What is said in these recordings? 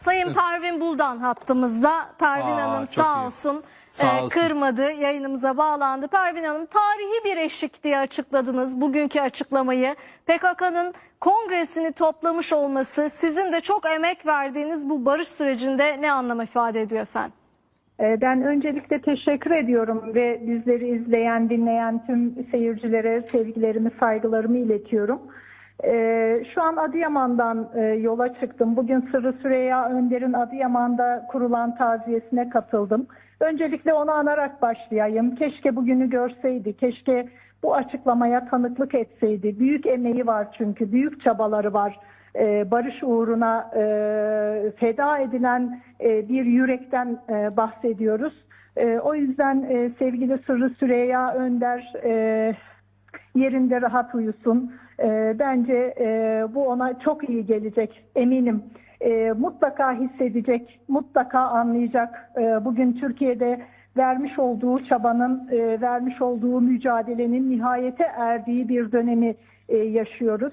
Sayın Pervin Buldan hattımızda. Pervin Aa, Hanım sağ iyi. olsun. Sağ e, olsun. kırmadı, yayınımıza bağlandı. Pervin Hanım tarihi bir eşik diye açıkladınız bugünkü açıklamayı. PKK'nın kongresini toplamış olması sizin de çok emek verdiğiniz bu barış sürecinde ne anlam ifade ediyor efendim? Ee, Ben öncelikle teşekkür ediyorum ve bizleri izleyen, dinleyen tüm seyircilere sevgilerimi, saygılarımı iletiyorum. Ee, Şu an Adıyaman'dan e, yola çıktım. Bugün Sırrı Süreyya Önder'in Adıyaman'da kurulan taziyesine katıldım. Öncelikle onu anarak başlayayım. Keşke bugünü görseydi, keşke bu açıklamaya tanıklık etseydi. Büyük emeği var çünkü, büyük çabaları var. Ee, barış uğruna e, feda edilen e, bir yürekten e, bahsediyoruz. E, o yüzden e, sevgili Sırrı Süreyya Önder e, yerinde rahat uyusun. E, bence e, bu ona çok iyi gelecek eminim. E, mutlaka hissedecek, mutlaka anlayacak. E, bugün Türkiye'de vermiş olduğu çabanın, e, vermiş olduğu mücadelenin nihayete erdiği bir dönemi e, yaşıyoruz.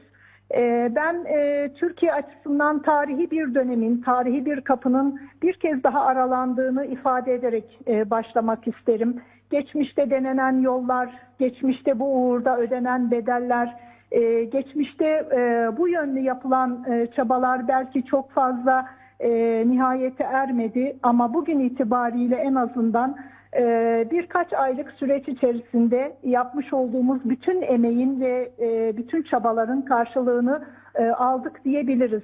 Ben e, Türkiye açısından tarihi bir dönemin, tarihi bir kapının bir kez daha aralandığını ifade ederek e, başlamak isterim. Geçmişte denenen yollar, geçmişte bu uğurda ödenen bedeller, e, geçmişte e, bu yönlü yapılan e, çabalar belki çok fazla e, nihayete ermedi ama bugün itibariyle en azından ee, birkaç aylık süreç içerisinde yapmış olduğumuz bütün emeğin ve bütün çabaların karşılığını aldık diyebiliriz.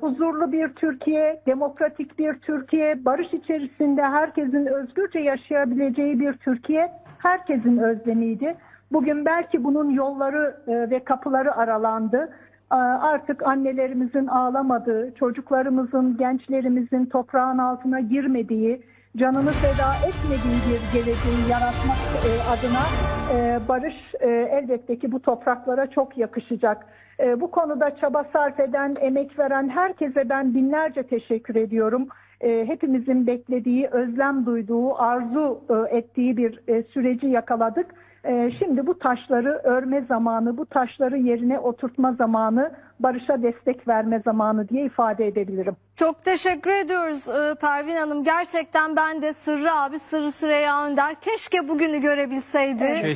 Huzurlu bir Türkiye, demokratik bir Türkiye, barış içerisinde herkesin özgürce yaşayabileceği bir Türkiye herkesin özlemiydi. Bugün belki bunun yolları e, ve kapıları aralandı. Artık annelerimizin ağlamadığı, çocuklarımızın, gençlerimizin toprağın altına girmediği, canını feda etmediği bir geleceği yaratmak e, adına e, barış elbette ki bu topraklara çok yakışacak. Bu konuda çaba sarf eden, emek veren herkese ben binlerce teşekkür ediyorum. E, hepimizin beklediği, özlem duyduğu, arzu e, ettiği bir e, süreci yakaladık. E, şimdi bu taşları örme zamanı, bu taşları yerine oturtma zamanı, barışa destek verme zamanı diye ifade edebilirim. Çok teşekkür ediyoruz Pervin Hanım. Gerçekten ben de Sırrı abi, Sırrı Süreyya Önder keşke bugünü görebilseydi. Keşke.